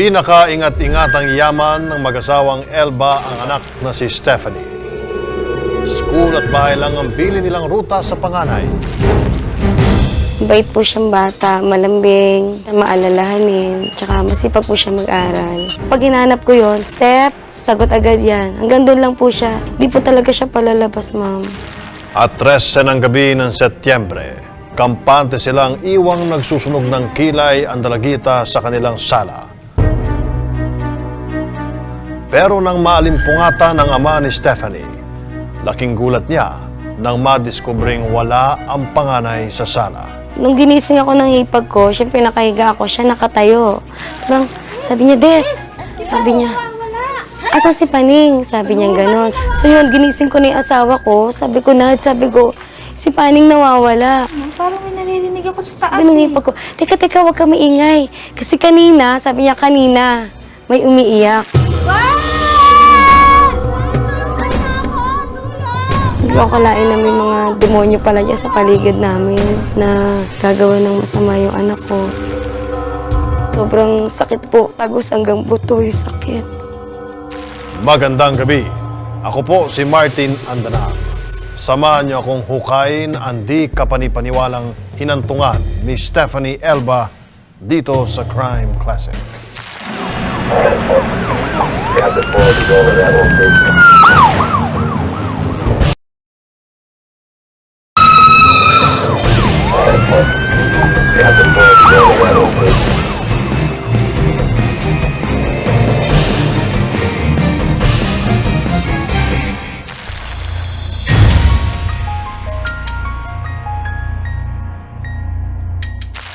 Pinakaingat-ingatang yaman ng mag-asawang Elba ang anak na si Stephanie. School at bahay lang ang bili nilang ruta sa panganay. Bait po siyang bata, malambing, maalalahanin, tsaka masipag po siya mag-aral. Pag hinanap ko yon, step, sagot agad yan. Hanggang doon lang po siya. Di po talaga siya palalabas, ma'am. At 13 ng gabi ng Setyembre, kampante silang iwang nagsusunog ng kilay ang dalagita sa kanilang sala. Pero nang maalimpungata ng ama ni Stephanie, laking gulat niya nang madiskubring wala ang panganay sa sala. Nung ginising ako ng hipag ko, syempre nakahiga ako, siya nakatayo. Parang sabi niya, Des, sabi niya, asa si Paning? Sabi niya gano'n. So yun, ginising ko na yung asawa ko, sabi ko na, sabi ko, si Paning nawawala. Parang may naririnig ako sa taas Sabi nung eh. hipag ko, teka, teka, huwag ka maingay. Kasi kanina, sabi niya kanina, may umiiyak. Akalain na may mga demonyo pala dyan sa paligid namin na gagawa ng masama yung anak ko. Sobrang sakit po. Tagos hanggang buto yung sakit. Magandang gabi. Ako po si Martin Andanag. Samahan niyo akong hukayin ang di kapanipaniwalang hinantungan ni Stephanie Elba dito sa Crime Classic.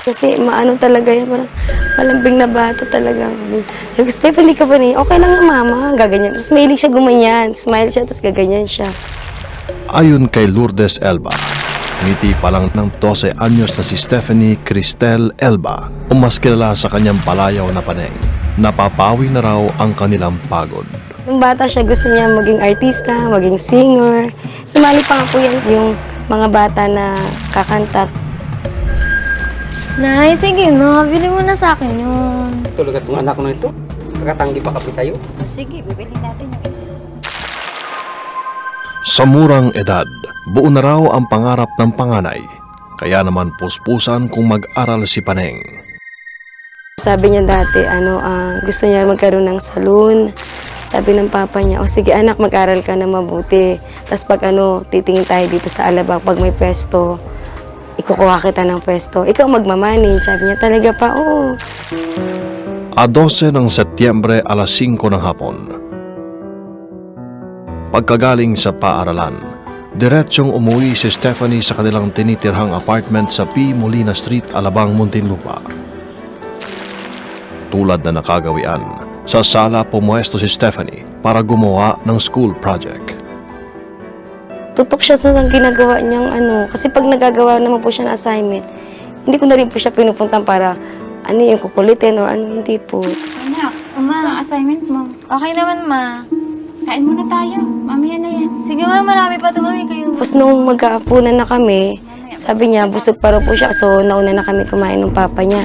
Kasi maano talaga yan, parang malambing na bata talaga. Sabi ko, Steph, hindi ka ba niya? Okay lang na mama, gaganyan. Tapos mahilig siya gumanyan, smile siya, tapos gaganyan siya. Ayon kay Lourdes Elba, ngiti pa lang ng 12 anyos na si Stephanie Cristel Elba, o mas kilala sa kanyang palayaw na paneng. Napapawi na raw ang kanilang pagod. Nung bata siya, gusto niya maging artista, maging singer. Sumali pa nga po yan yung mga bata na kakanta. Nay, sige na. Bili mo na sa akin yun. Tulad itong anak mo na ito. Nakatanggi pa kami sa'yo. Sige, bibili natin yung Sa murang edad, buo na raw ang pangarap ng panganay. Kaya naman puspusan kung mag-aral si Paneng. Sabi niya dati, ano, ah, gusto niya magkaroon ng saloon. Sabi ng papa niya, o sige anak, mag-aral ka na mabuti. Tapos pag ano, titingin tayo dito sa Alabang, pag may pwesto, ikukuha kita ng pwesto. Ikaw magmamanage. Sabi niya, talaga pa, oo. A 12 ng Setyembre alas 5 ng hapon. Pagkagaling sa paaralan, diretsong umuwi si Stephanie sa kanilang tinitirhang apartment sa P. Molina Street, Alabang, Muntinlupa. Tulad na nakagawian, sa sala pumuesto si Stephanie para gumawa ng school project. Tutok siya sa ginagawa niyang ano. Kasi pag nagagawa naman po siya ng assignment, hindi ko na rin po siya pinupuntan para ano yung kukulitin or ano, hindi po. Anak, Uma. Sa assignment mo. Okay naman, ma. Kain muna tayo. Mamaya na yan. Sige, ma. Marami pa tumami kayo. Tapos nung magkaapunan na kami, sabi niya, busog pa raw po siya. So, nauna na kami kumain ng papa niya.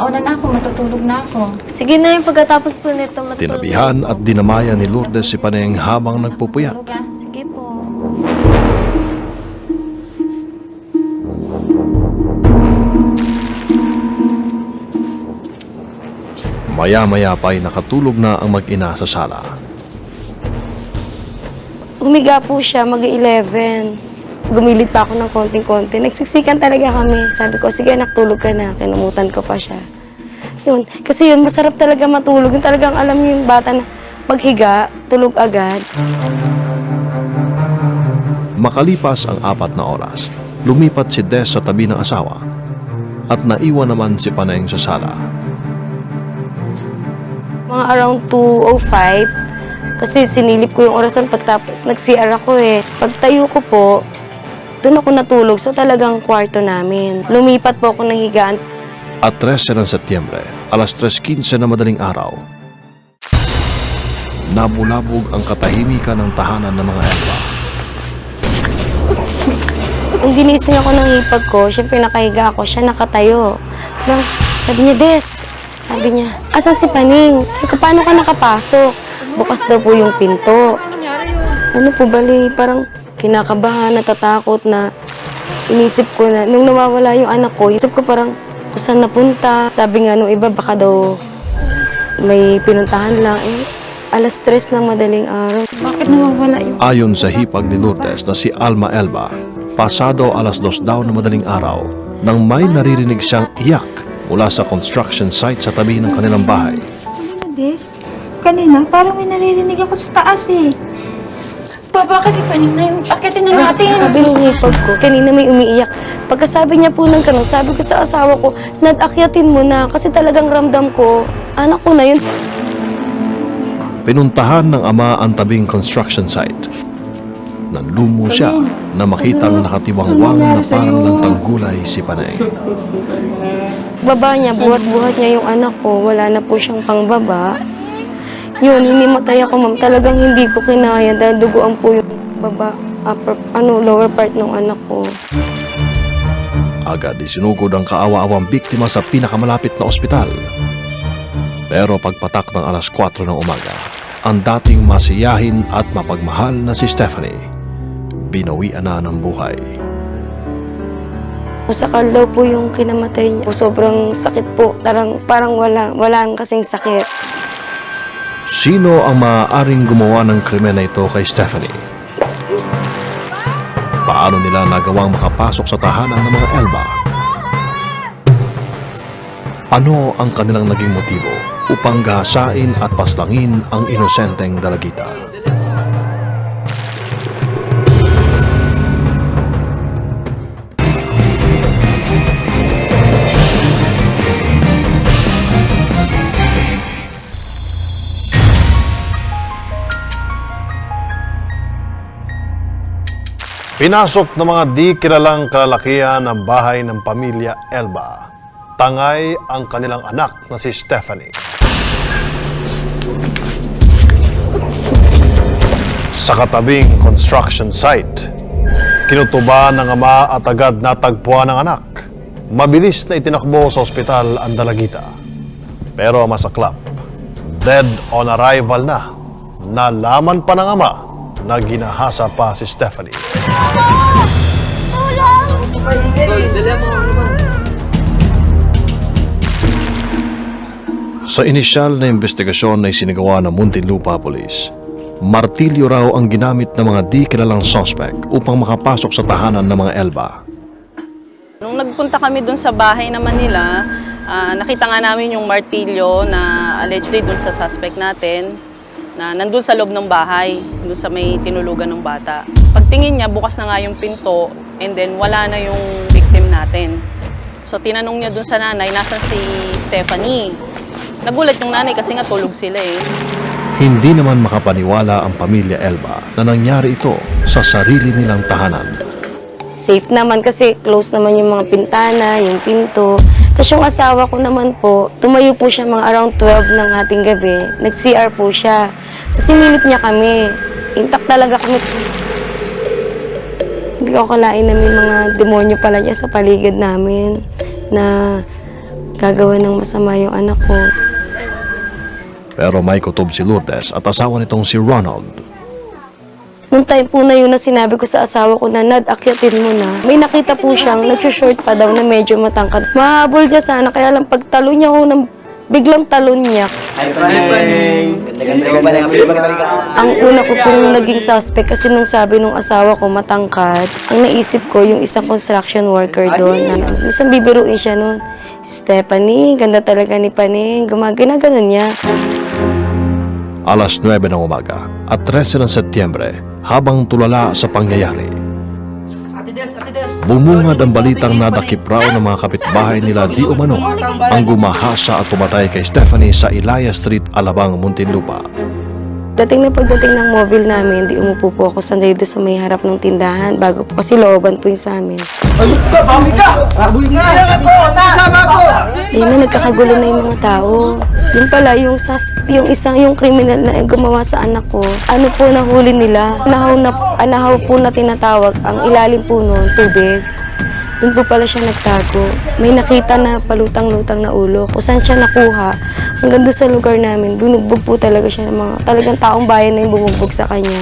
Nauna na ako, matutulog na ako. Sige na yung pagkatapos po nito. matulog. Tinabihan at dinamayan ni Lourdes si Paneng habang nagpupuyat. Tulog ah. Sige po. Maya-maya pa'y nakatulog na ang mag-ina sa sala. Humiga po siya, mag-11. Gumilid pa ako ng konting-konti. Nagsiksikan talaga kami. Sabi ko, sige anak, tulog ka na. Kinumutan ko pa siya. Yun. Kasi yun, masarap talaga matulog. Yung talagang alam niyo yung bata na maghiga, tulog agad. Makalipas ang apat na oras, lumipat si Des sa tabi ng asawa at naiwan naman si Paneng sa sala. Mga around 2.05, kasi sinilip ko yung orasan pagtapos nag-CR ako eh. Pagtayo ko po, doon ako natulog sa talagang kwarto namin. Lumipat po ako ng higaan. At 13 ng Setyembre, alas 3.15 na madaling araw, nabulabog ang katahimikan ng tahanan ng mga elba. nung ginising ako ng hipag ko, syempre nakahiga ako, siya nakatayo. Parang, sabi niya, Des, sabi niya, asan si Paning? Sabi ko, paano ka nakapasok? Bukas daw po yung pinto. Ano po bali, parang kinakabahan, natatakot na inisip ko na, nung nawawala yung anak ko, isip ko parang, kung saan napunta? Sabi nga nung iba, baka daw may pinuntahan lang. Eh, alas tres ng madaling araw. Bakit nawawala yung... Ayon sa hipag ni Lourdes na si Alma Elba, pasado alas dos daw na madaling araw nang may naririnig siyang iyak mula sa construction site sa tabi ng kanilang bahay. Des, kanina parang may naririnig ako sa taas eh. Baba kasi kanina yung akitin na natin. Sabi ng hipag ko, kanina may umiiyak. Pagkasabi niya po ng ganun, sabi ko sa asawa ko, nadakyatin mo na kasi talagang ramdam ko, anak ko na yun. Pinuntahan ng ama ang tabing construction site. Nanlumo siya na makitang nakatiwangwang na parang lantang gulay si Panay. Baba niya, buhat-buhat niya yung anak ko, wala na po siyang pangbaba. Yun, hindi matay ako ma'am, talagang hindi ko kinaya dahil duguan po yung baba, upper, ano, lower part ng anak ko. Agad isinugod ang kaawa-awang biktima sa pinakamalapit na ospital. Pero pagpatak ng alas 4 ng umaga, ang dating masiyahin at mapagmahal na si Stephanie, binawian na ng buhay. Masakal daw po yung kinamatay niya. Sobrang sakit po, parang, parang wala, wala kasing sakit. Sino ang maaaring gumawa ng krimen na ito kay Stephanie? Paano nila nagawang makapasok sa tahanan ng mga Elba? Ano ang kanilang naging motibo upang gahasain at paslangin ang inosenteng dalagita? Pinasok ng mga di kilalang kalalakihan ang bahay ng pamilya Elba. Tangay ang kanilang anak na si Stephanie. Sa katabing construction site, kinutuba ng ama at agad natagpuan ng anak. Mabilis na itinakbo sa ospital ang dalagita. Pero masaklap, dead on arrival na, nalaman pa ng ama na ginahasa pa si Stephanie. Sa inisyal na investigasyon na isinagawa ng Muntinlupa Police, martilyo raw ang ginamit ng mga di kilalang suspect upang makapasok sa tahanan ng mga Elba. Nung nagpunta kami dun sa bahay naman nila, ah, nakita nga namin yung martilyo na allegedly dun sa suspect natin na nandun sa loob ng bahay, dun sa may tinulugan ng bata. Pagtingin niya, bukas na nga yung pinto and then wala na yung victim natin. So tinanong niya dun sa nanay, nasan si Stephanie? Nagulat yung nanay kasi nga tulog sila eh. Hindi naman makapaniwala ang pamilya Elba na nangyari ito sa sarili nilang tahanan. Safe naman kasi close naman yung mga pintana, yung pinto. Tapos yung asawa ko naman po, tumayo po siya mga around 12 ng ating gabi. Nag-CR po siya. So sinilip niya kami. Intact talaga kami. Hindi ko akalain na may mga demonyo pala niya sa paligid namin na gagawa ng masama yung anak ko. Pero may kutob si Lourdes at asawa nitong si Ronald. Nung time po na yun na sinabi ko sa asawa ko na Nad, akyatin mo na. May nakita po siyang nag-short pa daw na medyo matangkad. Mahabol niya sana, kaya lang pagtalo niya ako ng biglang talon niya. Ang una ko pong naging suspect kasi nung sabi nung asawa ko matangkad, ang naisip ko yung isang construction worker doon. Na, isang bibiruin siya noon. Stephanie, ganda talaga ni Paning. Gumagana ganun niya. Alas 9 ng umaga at 13 ng Setyembre habang tulala sa pangyayari. Bumungad ang balitang nadakip raw ng mga kapitbahay nila di umano ang gumahasa at pumatay kay Stephanie sa Ilaya Street, Alabang, Muntinlupa. Dating na pagdating ng mobile namin, di umupo po ako sandali doon sa may harap ng tindahan bago po kasi looban po yung sa amin. Ayun na, nagkakagulo na yung mga tao. Yung pala, yung, sas, yung isang, yung criminal na gumawa sa anak ko, ano po nahuli nila? Nahaw, na, ah, nahaw po na tinatawag, ang ilalim po noon, tubig. Doon po pala siya nagtago. May nakita na palutang-lutang na ulo. Kung saan siya nakuha, hanggang doon sa lugar namin, binugbog po talaga siya ng mga talagang taong bayan na yung bumugbog sa kanya.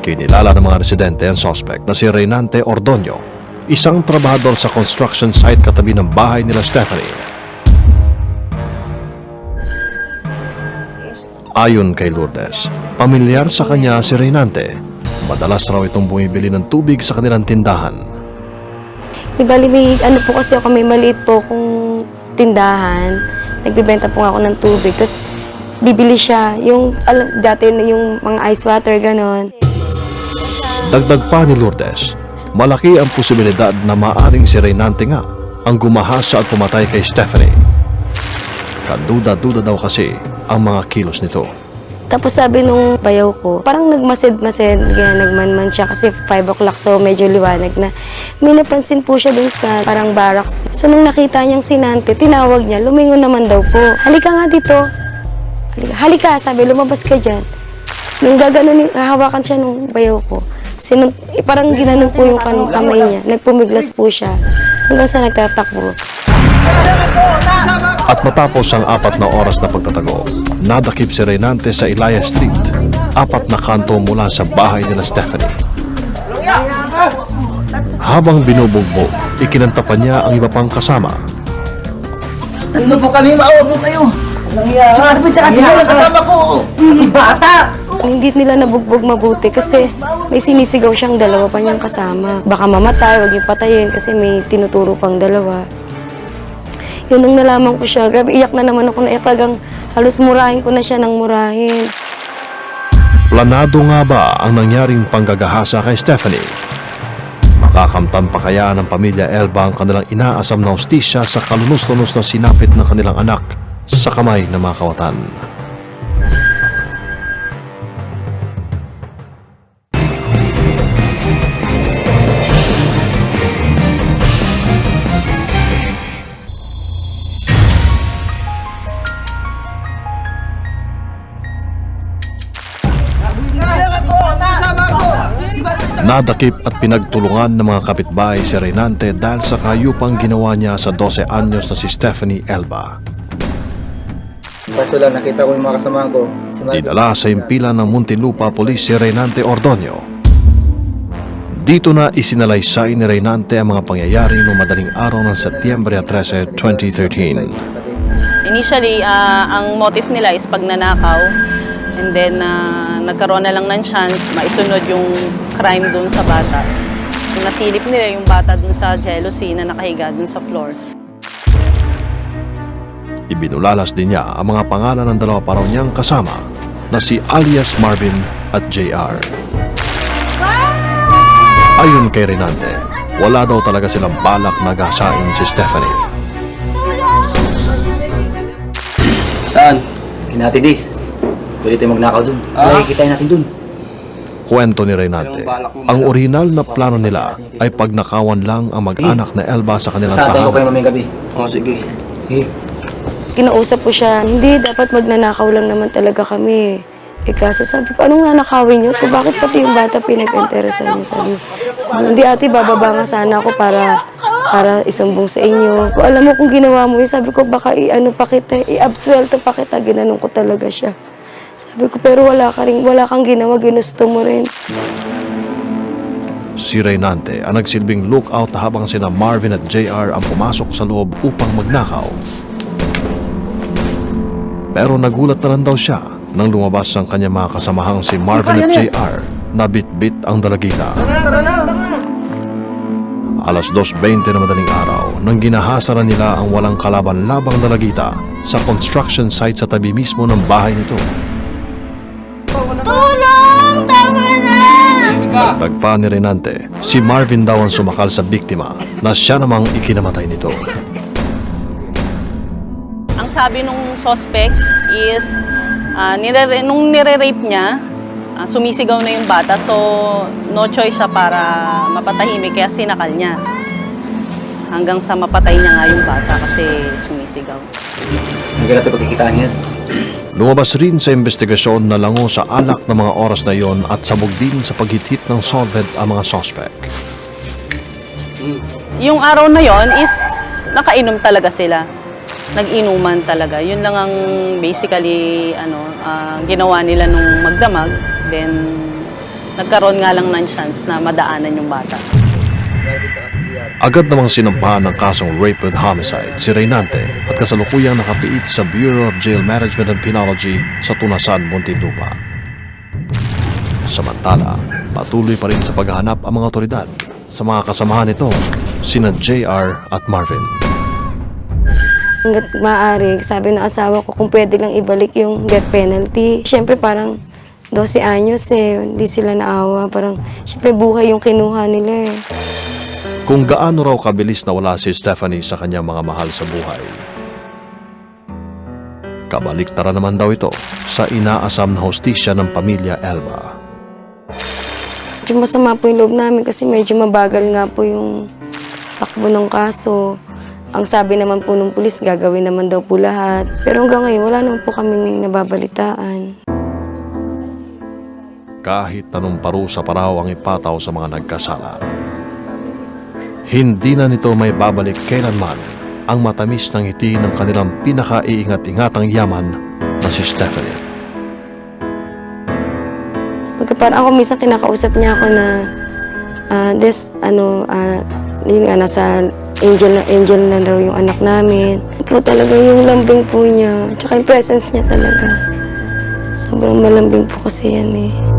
Kinilala ng mga residente ang suspect na si Reynante Ordonio, isang trabahador sa construction site katabi ng bahay nila Stephanie. Ayon kay Lourdes, pamilyar sa kanya si Reynante. Madalas raw itong bumibili ng tubig sa kanilang tindahan. Di bali, may, ano po kasi ako, may maliit po kung tindahan. Nagbibenta po ako ng tubig. Tapos, bibili siya. Yung, alam, dati yung mga ice water, ganon. Dagdag pa ni Lourdes, malaki ang posibilidad na maaring si Reynante nga ang gumahasa at pumatay kay Stephanie. Kaduda-duda daw kasi ang mga kilos nito. Tapos sabi nung bayaw ko, parang nagmasid-masid, ganyan, nagmanman siya kasi 5 o'clock so medyo liwanag na. May napansin po siya dun sa parang barracks. So nung nakita niyang sinante, tinawag niya, lumingon naman daw po. Halika nga dito. Halika, halika sabi, lumabas ka dyan. Nung gaganon, hahawakan siya nung bayaw ko. Sinun, eh, parang ginanon po yung kamay niya. Nagpumiglas po siya. Hanggang sa nagtatakbo. At matapos ang apat na oras na pagtatago, nadakip si Reynante sa Ilaya Street, apat na kanto mula sa bahay nila Stephanie. Habang binubugbog, ikinanta pa niya ang iba pang kasama. Ano po kami? Maawa po kayo. Sa po tsaka sila ang kasama ko? Mga bata! Hindi nila nabugbog mabuti kasi may sinisigaw siyang dalawa pa niyang kasama. Baka mamatay, wag niyo patayin kasi may tinuturo pang dalawa. Yun nung nalaman ko siya, grabe iyak na naman ako na itagang halos murahin ko na siya ng murahin. Planado nga ba ang nangyaring panggagahasa kay Stephanie? Makakamtan pa kaya ng pamilya Elba ang kanilang inaasam na hostisya sa kalunos-lunos na sinapit ng kanilang anak sa kamay ng mga kawatan? Nadakip at pinagtulungan ng mga kapitbahay si Reynante dahil sa kayupang ginawa niya sa 12 anyos na si Stephanie Elba. Kaso lang, nakita ko yung mga kasama ko. Si. Dinala sa impilan ng Muntinlupa Police si Reynante Ordonio. Dito na isinalaysay ni Reynante ang mga pangyayari noong madaling araw ng Setyembre 13, 2013. Initially, ah, ang motive nila is pagnanakaw. And then, ah, nagkaroon na lang ng chance maisunod yung crime dun sa bata. Yung nasilip nila yung bata dun sa jealousy na nakahiga dun sa floor. Ibinulalas din niya ang mga pangalan ng dalawa pa raw niyang kasama na si alias Marvin at JR. Ayon kay Renante, wala daw talaga silang balak na gasain si Stephanie. Saan? Kinatidis. Pwede tayo magnakaw dun. Ah? Nakikita natin dun. Kwento ni Renante, ang original na plano nila ay pagnakawan lang ang mag-anak na Elba sa kanilang Saan tayo kayo tahanan. mamayang gabi? Oo, sige. Eh, Kinausap ko siya, hindi, dapat magnanakaw lang naman talaga kami. Eh kaso sabi ko, anong nanakawin niyo? So bakit pati yung bata pinag-interesan niyo? Sabi, sabi, hindi ate, bababa nga sana ako para para isumbong sa inyo. Kung alam mo kung ginawa mo, eh, sabi ko baka i-ano pa kita, i-absuelto pa kita, ginanong ko talaga siya. Sabi ko, pero wala ka rin, wala kang ginawa, ginusto mo rin. Si Reynante ang nagsilbing lookout habang sina Marvin at JR ang pumasok sa loob upang magnakaw. Pero nagulat na lang daw siya nang lumabas ang kanyang mga kasamahang si Marvin at JR na bit-bit ang dalagita. Alas 2.20 na madaling araw nang ginahasa na nila ang walang kalaban-labang dalagita sa construction site sa tabi mismo ng bahay nito. Tulong! Tama na! Dagdag pa ni Renante, si Marvin daw ang sumakal sa biktima na siya namang ikinamatay nito. Ang sabi nung suspect is Ah, nire nung nire-rape niya, ah, sumisigaw na yung bata. So, no choice siya para mapatahimik kaya sinakal niya. Hanggang sa mapatay niya nga yung bata kasi sumisigaw. Hindi natin pagkikitaan yan. Lumabas rin sa investigasyon na lango sa alak ng mga oras na yon at sabog din sa paghithit ng solvent ang mga suspect. Yung araw na yon is nakainom talaga sila. Nag-inuman talaga. Yun lang ang basically ano, ah, ginawa nila nung magdamag. Then, nagkaroon nga lang ng chance na madaanan yung bata. Agad namang sinampahan ng kasong rape with homicide si Reynante at kasalukuyang nakapiit sa Bureau of Jail Management and Penology sa Tunasan, Muntinlupa. Samantala, patuloy pa rin sa paghahanap ang mga otoridad sa mga kasamahan nito, sina JR at Marvin. Hanggat maaari, sabi ng asawa ko kung pwede lang ibalik yung death penalty. Siyempre parang 12 anyos eh, hindi sila naawa. Parang siyempre buhay yung kinuha nila eh. Kung gaano raw kabilis nawala si Stephanie sa kanyang mga mahal sa buhay. Kabaliktara naman daw ito sa inaasam na hostisya ng pamilya Elba. Medyo masama po yung loob namin kasi medyo mabagal nga po yung takbo ng kaso. Ang sabi naman po ng pulis, gagawin naman daw po lahat. Pero hanggang ngayon, wala naman po kaming nababalitaan. kahit anong parusa pa raw ang ipataw sa mga nagkasala. Hindi na nito may babalik kailanman ang matamis ng ngiti ng kanilang pinaka-iingat-ingatang yaman na si Stephanie. Pagka parang ako minsan kinakausap niya ako na ah, des ano ah, yun nga nasa angel na angel na raw yung anak namin. Po talaga yung lambing po niya, tsaka yung presence niya talaga. Sobrang malambing po kasi yan eh.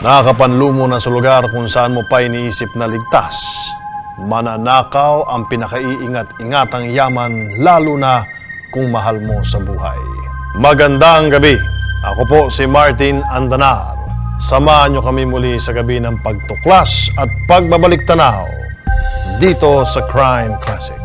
Nakakapanlumo na sa lugar kung saan mo pa iniisip na ligtas. Mananakaw ang pinakaiingat-ingatang yaman lalo na kung mahal mo sa buhay. Magandang gabi. Ako po si Martin Andanar. Samahan niyo kami muli sa gabi ng pagtuklas at pagbabalik tanaw dito sa Crime Classic.